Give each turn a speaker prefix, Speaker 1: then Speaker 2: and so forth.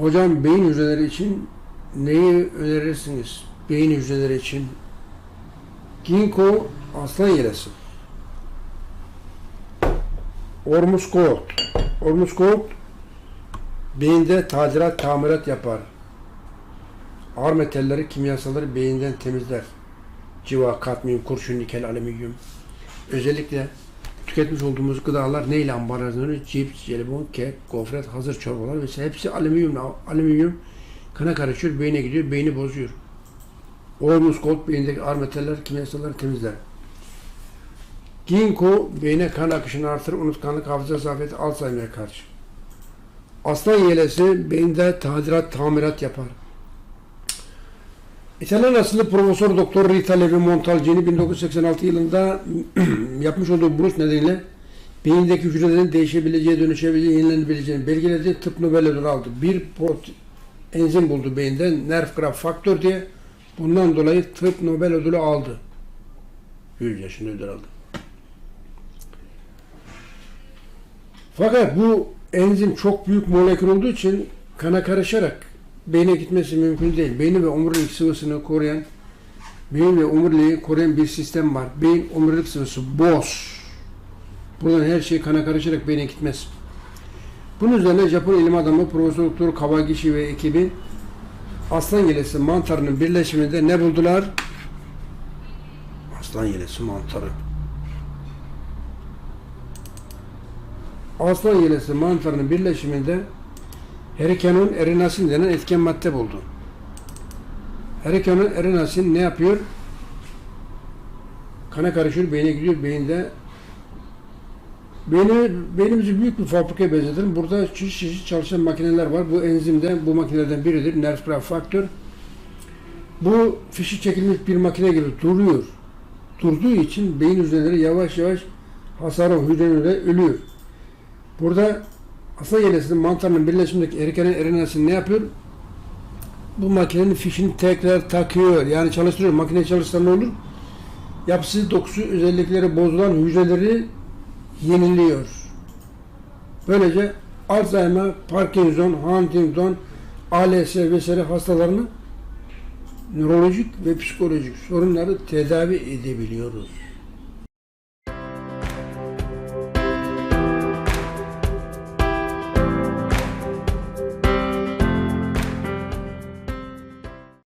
Speaker 1: Hocam beyin hücreleri için neyi önerirsiniz? Beyin hücreleri için ginkgo aslan yelesi. Ormus gold. Ormus gold beyinde tadilat, tamirat yapar. Ağır metalleri, kimyasalları beyinden temizler. Civa, kadmiyum, kurşun, nikel, alüminyum. Özellikle tüketmiş olduğumuz gıdalar neyle ambalajlanıyor? Cips, jelibon, kek, gofret, hazır çorbalar vesaire hepsi alüminyum. Alüminyum kana karışıyor, beyne gidiyor, beyni bozuyor. Ormus gold beyindeki ağır metaller, kimyasalları temizler. Ginkgo beyne kan akışını artırır, unutkanlık, hafıza zafiyeti, Alzheimer'e karşı. Aslan yelesi beyinde tadilat, tamirat yapar. İtalyan asıllı Profesör Doktor Rita Levi Montalcini 1986 yılında yapmış olduğu buluş nedeniyle beyindeki hücrelerin değişebileceği, dönüşebileceği, yenilenebileceğini belgeledi. Tıp Nobel ödülü aldı. Bir prote- enzim buldu beyinden, nerve graph faktör diye. Bundan dolayı tıp Nobel ödülü aldı. 100 yaşında ödül aldı. Fakat bu enzim çok büyük molekül olduğu için kana karışarak beyne gitmesi mümkün değil. Beyni ve omurilik sıvısını koruyan, beyin ve omuriliği koruyan bir sistem var. Beyin omurilik sıvısı boz. Buradan her şey kana karışarak beyne gitmez. Bunun üzerine Japon ilim adamı Profesör Doktor Kawagishi ve ekibi aslan yelesi mantarının birleşiminde ne buldular? Aslan yelesi mantarı. Aslan yelesi mantarının birleşiminde Herikanon erinasin denen etken madde buldu. Herikanon erinasin ne yapıyor? Kana karışıyor, beyne gidiyor, beyinde Beyni, beynimizi büyük bir fabrikaya benzetirim. Burada çeşit çeşit çalışan makineler var. Bu enzimden, bu makinelerden biridir. Nerve faktör. Bu fişi çekilmiş bir makine gibi duruyor. Durduğu için beyin hücreleri yavaş yavaş hasarı hücrelerle ölüyor. Burada asla yelesinin mantarının birleşimindeki erikenin erinası ne yapıyor? Bu makinenin fişini tekrar takıyor. Yani çalıştırıyor. Makine çalışsa ne olur? Yapısı, dokusu, özellikleri bozulan hücreleri yeniliyor. Böylece Alzheimer, Parkinson, Huntington, ALS vesaire hastalarını nörolojik ve psikolojik sorunları tedavi edebiliyoruz.